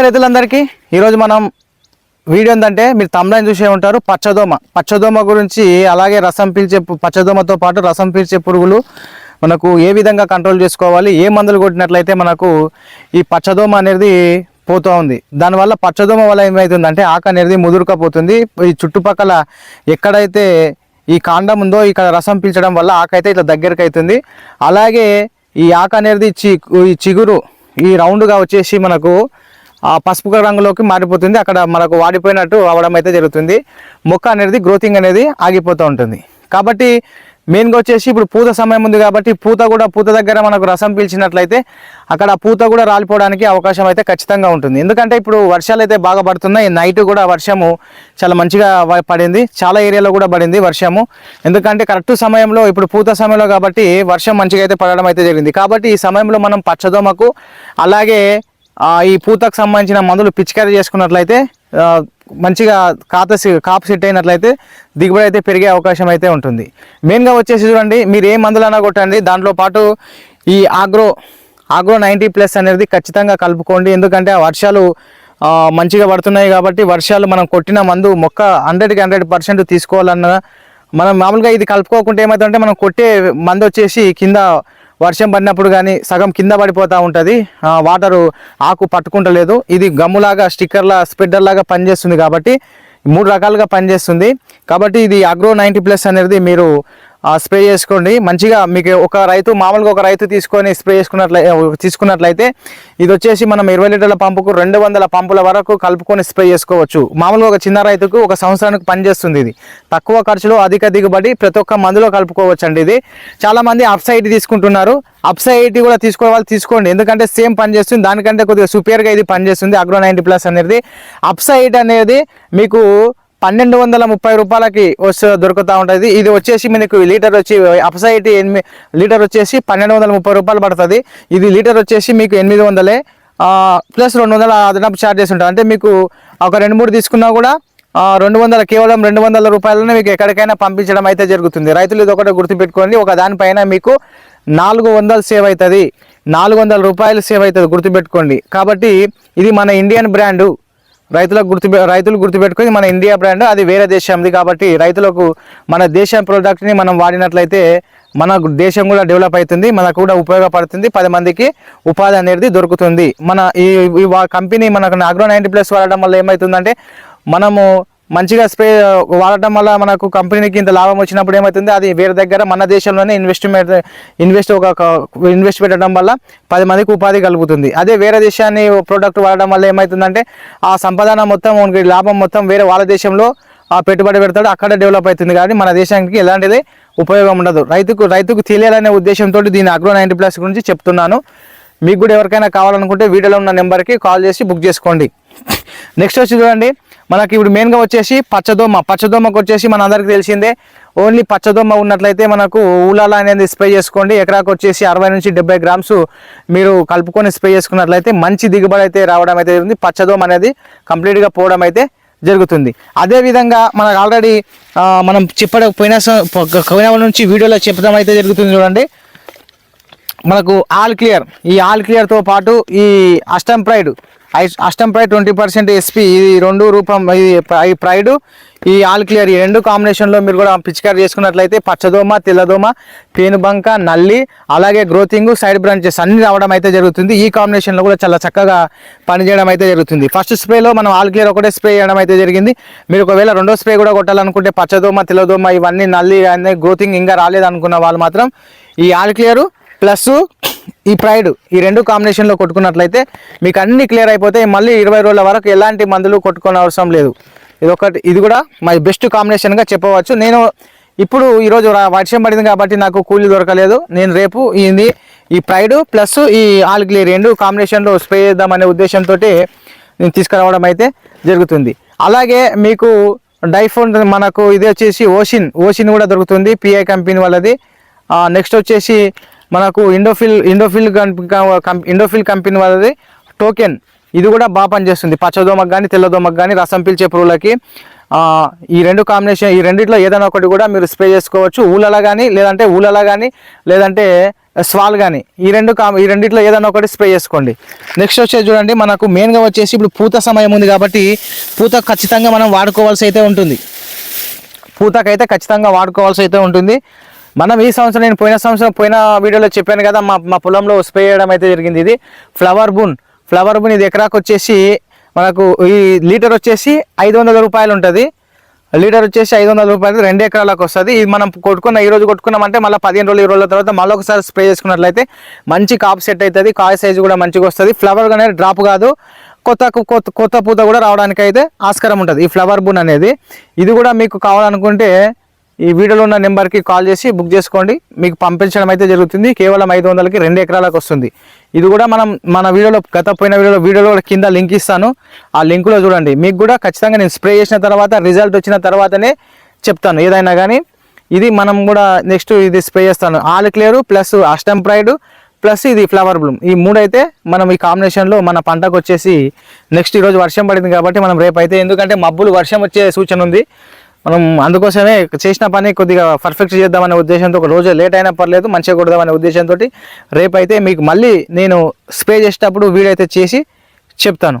రైతులందరికీ. ఈరోజు మనం వీడియో ఏంటంటే మీరు తమిళని చూసే ఉంటారు పచ్చదోమ. పచ్చదోమ గురించి అలాగే రసం పీల్చే పచ్చదోమతో పాటు రసం పీల్చే పురుగులు మనకు ఏ విధంగా కంట్రోల్ చేసుకోవాలి ఏ మందులు కొట్టినట్లయితే మనకు ఈ పచ్చదోమ అనేది పోతూ ఉంది. దానివల్ల పచ్చదోమ వల్ల ఏమవుతుందంటే ఆక అనేది ముదురుకపోతుంది. ఈ చుట్టుపక్కల ఎక్కడైతే ఈ కాండం ఉందో ఇక్కడ రసం పీల్చడం వల్ల ఆక అయితే ఇట్లా దగ్గరికి అవుతుంది అలాగే ఈ ఆక అనేది చి ఈ చిగురు ఈ రౌండ్గా వచ్చేసి మనకు పసుపు రంగులోకి మారిపోతుంది. అక్కడ మనకు వాడిపోయినట్టు అవడం అయితే జరుగుతుంది. మొక్క అనేది గ్రోతింగ్ అనేది ఆగిపోతూ ఉంటుంది. కాబట్టి మెయిన్గా వచ్చేసి ఇప్పుడు పూత సమయం ఉంది కాబట్టి పూత కూడా పూత దగ్గర మనకు రసం పీల్చినట్లయితే అక్కడ పూత కూడా రాలిపోవడానికి అవకాశం అయితే ఖచ్చితంగా ఉంటుంది. ఎందుకంటే ఇప్పుడు వర్షాలు అయితే బాగా పడుతున్నాయి. నైట్ కూడా వర్షము చాలా మంచిగా పడింది. చాలా ఏరియాలో కూడా పడింది వర్షము. ఎందుకంటే కరెక్ట్ సమయంలో ఇప్పుడు పూత సమయంలో కాబట్టి వర్షం మంచిగా అయితే పడడం అయితే జరిగింది. కాబట్టి ఈ సమయంలో మనం పచ్చదోమకు అలాగే ఈ పూతకు సంబంధించిన మందులు పిచికారీ చేసుకున్నట్లయితే మంచిగా కాత సి- కాపు సెట్ అయినట్లయితే దిగుబడి అయితే పెరిగే అవకాశం అయితే ఉంటుంది. మెయిన్గా వచ్చేసి చూడండి మీరు ఏ మందులైనా కొట్టండి దాంట్లో పాటు ఈ ఆగ్రో ఆగ్రో నైంటీ ప్లస్ అనేది ఖచ్చితంగా కలుపుకోండి. ఎందుకంటే ఆ వర్షాలు మంచిగా పడుతున్నాయి కాబట్టి వర్షాలు మనం కొట్టిన మందు మొక్క హండ్రెడ్కి హండ్రెడ్ పర్సెంట్ తీసుకోవాలన్న మనం మామూలుగా ఇది కలుపుకోకుండా ఏమవుతుందంటే మనం కొట్టే మందు వచ్చేసి కింద వర్షం పడినప్పుడు కానీ సగం కింద పడిపోతూ ఉంటుంది. వాటరు ఆకు పట్టుకుంటలేదు. ఇది గమ్ములాగా స్టిక్కర్లా స్పెడ్డర్లాగా పనిచేస్తుంది కాబట్టి మూడు రకాలుగా పనిచేస్తుంది. కాబట్టి ఇది అగ్రో నైంటీ ప్లస్ అనేది మీరు స్ప్రే చేసుకోండి. మంచిగా మీకు ఒక రైతు మామూలుగా ఒక రైతు తీసుకొని స్ప్రే చేసుకున్నట్లయితే తీసుకున్నట్లయితే ఇది వచ్చేసి మనం ఇరవై లీటర్ల పంపుకు రెండు వందల పంపుల వరకు కలుపుకొని స్ప్రే చేసుకోవచ్చు. మామూలుగా ఒక చిన్న రైతుకు ఒక సంవత్సరానికి పనిచేస్తుంది ఇది. తక్కువ ఖర్చులో అధిక దిగుబడి ప్రతి ఒక్క మందులో కలుపుకోవచ్చు అండి ఇది. చాలా మంది అప్ సైడ్ తీసుకుంటున్నారు. అప్ సైడ్ కూడా తీసుకోవాలి వాళ్ళు తీసుకోండి. ఎందుకంటే సేమ్ పని చేస్తుంది. దానికంటే కొద్దిగా సుపేర్గా ఇది పనిచేస్తుంది. అగ్రో నైంటీ ప్లస్ అనేది. అప్ సైడ్ అనేది మీకు పన్నెండు వందల ముప్పై రూపాయలకి వస్తు దొరుకుతూ ఉంటుంది. ఇది వచ్చేసి మీకు లీటర్ వచ్చి అప్సైట్ ఎనిమిది లీటర్ వచ్చేసి పన్నెండు వందల ముప్పై రూపాయలు పడుతుంది. ఇది లీటర్ వచ్చేసి మీకు ఎనిమిది వందలే. ప్లస్ రెండు వందల అదనపు ఛార్జెస్ ఉంటుంది అంటే మీకు ఒక రెండు మూడు తీసుకున్నా కూడా రెండు వందల కేవలం రెండు వందల రూపాయలనే మీకు ఎక్కడికైనా పంపించడం అయితే జరుగుతుంది. రైతులు ఇది ఒకటి గుర్తుపెట్టుకోండి. ఒక దానిపైన మీకు నాలుగు వందలు సేవ్ అవుతుంది. నాలుగు వందల రూపాయలు సేవ్ అవుతుంది గుర్తుపెట్టుకోండి. కాబట్టి ఇది మన ఇండియన్ బ్రాండు. రైతులకు గుర్తు రైతులు గుర్తుపెట్టుకొని మన ఇండియా బ్రాండ్ అది వేరే దేశంది కాబట్టి రైతులకు మన దేశం ప్రోడక్ట్ని మనం వాడినట్లయితే మన దేశం కూడా డెవలప్ అవుతుంది మనకు కూడా ఉపయోగపడుతుంది పది మందికి ఉపాధి అనేది దొరుకుతుంది. మన ఈ వా- కంపెనీ మనకు అగ్రో నైంటీ ప్లస్ వాడడం వల్ల ఏమవుతుందంటే మనము మంచిగా స్ప్రే వాడటం వల్ల మనకు కంపెనీకి ఇంత లాభం వచ్చినప్పుడు ఏమవుతుంది అది వేరే దగ్గర మన దేశంలోనే ఇన్వెస్ట్మెంట్ ఇన్వెస్ట్ ఒక ఇన్వెస్ట్ పెట్టడం వల్ల పది మందికి ఉపాధి కలుగుతుంది. అదే వేరే దేశాన్ని ప్రోడక్ట్ వాడడం వల్ల ఏమవుతుందంటే ఆ సంపాదన మొత్తం మనకి లాభం మొత్తం వేరే వాళ్ళ దేశంలో ఆ పెట్టుబడి పెడతాడు అక్కడ డెవలప్ అవుతుంది. కానీ మన దేశానికి ఎలాంటిది ఉపయోగం ఉండదు. రైతుకు రైతుకు తెలియాలనే ఉద్దేశంతో దీని అగ్రో నైంటీ ప్లస్ గురించి చెప్తున్నాను. మీకు కూడా ఎవరికైనా కావాలనుకుంటే వీడియోలో ఉన్న నెంబర్కి కాల్ చేసి బుక్ చేసుకోండి. నెక్స్ట్ వచ్చి చూడండి. మనకి ఇప్పుడు మెయిన్గా వచ్చేసి పచ్చదోమ. పచ్చదోమకు వచ్చేసి మన అందరికీ తెలిసిందే ఓన్లీ పచ్చదోమ ఉన్నట్లయితే మనకు ఊలాల అనేది స్ప్రే చేసుకోండి. ఎకరాకు వచ్చేసి అరవై నుంచి డెబ్బై గ్రామ్స్ మీరు కలుపుకొని స్ప్రే చేసుకున్నట్లయితే మంచి దిగుబడి అయితే రావడం అయితే ఉంది పచ్చదోమ అనేది కంప్లీట్గా పోవడం అయితే జరుగుతుంది. అదేవిధంగా మనకు ఆల్రెడీ మనం చెప్పడం పోయిన పోయిన నుంచి వీడియోలో చెప్పడం అయితే జరుగుతుంది చూడండి. మనకు ఆల్ క్లియర్. ఈ ఆల్ క్లియర్తో పాటు ఈ అష్టం ప్రైడ్ అష్టం ప్రైడ్ ట్వంటీ పర్సెంట్ ఎస్పీ ఇది రెండు రూపం ఇది ఈ ప్రైడ్ ఈ ఆల్ క్లియర్ ఈ రెండు కాంబినేషన్లో మీరు కూడా పిచికారి చేసుకున్నట్లయితే పచ్చదోమ తెల్లదోమ పేనుబంక నల్లి అలాగే గ్రోతింగ్ సైడ్ బ్రాంచెస్ అన్ని రావడం అయితే జరుగుతుంది. ఈ కాంబినేషన్లో కూడా చాలా చక్కగా పనిచేయడం అయితే జరుగుతుంది. ఫస్ట్ స్ప్రేలో మనం ఆల్ క్లియర్ ఒకటే స్ప్రే చేయడం అయితే జరిగింది. మీరు ఒకవేళ రెండో స్ప్రే కూడా కొట్టాలనుకుంటే పచ్చదోమ తెల్లదోమ ఇవన్నీ నల్లి అన్నీ గ్రోతింగ్ ఇంకా రాలేదనుకున్న వాళ్ళు మాత్రం ఈ ఆల్ క్లియరు ప్లస్ ఈ ప్రైడ్ ఈ రెండు కాంబినేషన్లో కొట్టుకున్నట్లయితే మీకు అన్ని క్లియర్ అయిపోతాయి మళ్ళీ ఇరవై రోజుల వరకు ఎలాంటి మందులు కొట్టుకునే అవసరం లేదు. ఇది ఒకటి ఇది కూడా మై బెస్ట్ కాంబినేషన్గా చెప్పవచ్చు. నేను ఇప్పుడు ఈరోజు వర్షం పడింది కాబట్టి నాకు కూలీ దొరకలేదు. నేను రేపు ఇది ఈ ప్రైడ్ ప్లస్ ఈ ఆల్ రెండు కాంబినేషన్లో స్ప్రే చేద్దామనే ఉద్దేశంతో నేను తీసుకురావడం అయితే జరుగుతుంది. అలాగే మీకు డైఫోన్ మనకు ఇది వచ్చేసి ఓషిన్ ఓషిన్ కూడా దొరుకుతుంది. పిఐ కంపెనీ వాళ్ళది. నెక్స్ట్ వచ్చేసి మనకు ఇండోఫిల్ ఇండోఫిల్ ఇండోఫిల్ కంపెనీ వాళ్ళది టోకెన్ ఇది కూడా బాగా పనిచేస్తుంది. పచ్చదోమకు కానీ తెల్లదోమకు కానీ రసం పీల్చే పురుగులకి. ఈ రెండు కాంబినేషన్ ఈ రెండిట్లో ఏదైనా ఒకటి కూడా మీరు స్ప్రే చేసుకోవచ్చు. ఊళ్ళలో కానీ లేదంటే ఊళ్ళలో కానీ లేదంటే స్వాల్ కానీ ఈ రెండు కా ఈ రెండిట్లో ఏదైనా ఒకటి స్ప్రే చేసుకోండి. నెక్స్ట్ వచ్చేసి చూడండి. మనకు మెయిన్గా వచ్చేసి ఇప్పుడు పూత సమయం ఉంది కాబట్టి పూత ఖచ్చితంగా మనం వాడుకోవాల్సి అయితే ఉంటుంది. పూతకైతే ఖచ్చితంగా వాడుకోవాల్సి అయితే ఉంటుంది. మనం ఈ సంవత్సరం నేను పోయిన సంవత్సరం పోయిన వీడియోలో చెప్పాను కదా మా మా పొలంలో స్ప్రే చేయడం అయితే జరిగింది. ఇది ఫ్లవర్ బూన్. ఫ్లవర్ బూన్ ఇది ఎకరాకు వచ్చేసి మనకు ఈ లీటర్ వచ్చేసి ఐదు వందల రూపాయలు ఉంటుంది. లీటర్ వచ్చేసి ఐదు వందల రూపాయలు రెండు ఎకరాలకు వస్తుంది. ఇది మనం కొట్టుకున్న ఈ రోజు కొట్టుకున్నామంటే మళ్ళీ పదిహేను రోజులు ఇరవై రోజుల తర్వాత మళ్ళీ ఒకసారి స్ప్రే చేసుకున్నట్లయితే మంచి కాపు సెట్ అవుతుంది కాయ సైజు కూడా మంచిగా వస్తుంది. ఫ్లవర్ అనేది డ్రాప్ కాదు. కొత్త కొత్త కొత్త పూత కూడా రావడానికి అయితే ఆస్కారం ఉంటుంది ఈ ఫ్లవర్ బూన్ అనేది. ఇది కూడా మీకు కావాలనుకుంటే ఈ వీడియోలో ఉన్న నెంబర్కి కాల్ చేసి బుక్ చేసుకోండి. మీకు పంపించడం అయితే జరుగుతుంది. కేవలం ఐదు వందలకి రెండు ఎకరాలకు వస్తుంది. ఇది కూడా మనం మన వీడియోలో గత పోయిన వీడియోలో వీడియోలో కింద లింక్ ఇస్తాను. ఆ లింకులో చూడండి. మీకు కూడా ఖచ్చితంగా నేను స్ప్రే చేసిన తర్వాత రిజల్ట్ వచ్చిన తర్వాతనే చెప్తాను. ఏదైనా కానీ ఇది మనం కూడా నెక్స్ట్ ఇది స్ప్రే చేస్తాను. ఆల్ క్లియర్ ప్లస్ అస్టంప్రైడ్ ప్లస్ ఇది ఫ్లవర్ బ్లూమ్. ఈ మూడైతే మనం ఈ కాంబినేషన్లో మన పంటకు వచ్చేసి నెక్స్ట్ ఈరోజు వర్షం పడింది కాబట్టి మనం రేపు అయితే ఎందుకంటే మబ్బులు వర్షం వచ్చే సూచన ఉంది. మనం అందుకోసమే చేసిన పని కొద్దిగా పర్ఫెక్ట్ చేద్దామనే ఉద్దేశంతో ఒక రోజు లేట్ అయినా పర్లేదు మంచిగా కొడదామనే ఉద్దేశంతో రేపైతే మీకు మళ్ళీ నేను స్ప్రే చేసేటప్పుడు వీడైతే చేసి చెప్తాను.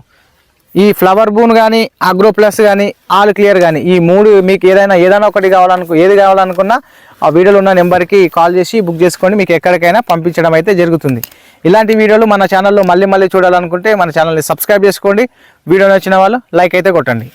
ఈ ఫ్లవర్ బూన్ కానీ అగ్రో ప్లస్ కానీ ఆల్ క్లియర్ కానీ ఈ మూడు మీకు ఏదైనా ఏదైనా ఒకటి కావాలనుకు ఏది కావాలనుకున్నా ఆ వీడియోలో ఉన్న నెంబర్కి కాల్ చేసి బుక్ చేసుకోండి మీకు ఎక్కడికైనా పంపించడం అయితే జరుగుతుంది. ఇలాంటి వీడియోలు మన ఛానల్లో మళ్ళీ మళ్ళీ చూడాలనుకుంటే మన ఛానల్ని సబ్స్క్రైబ్ చేసుకోండి. వీడియో నచ్చిన వాళ్ళు లైక్ అయితే కొట్టండి.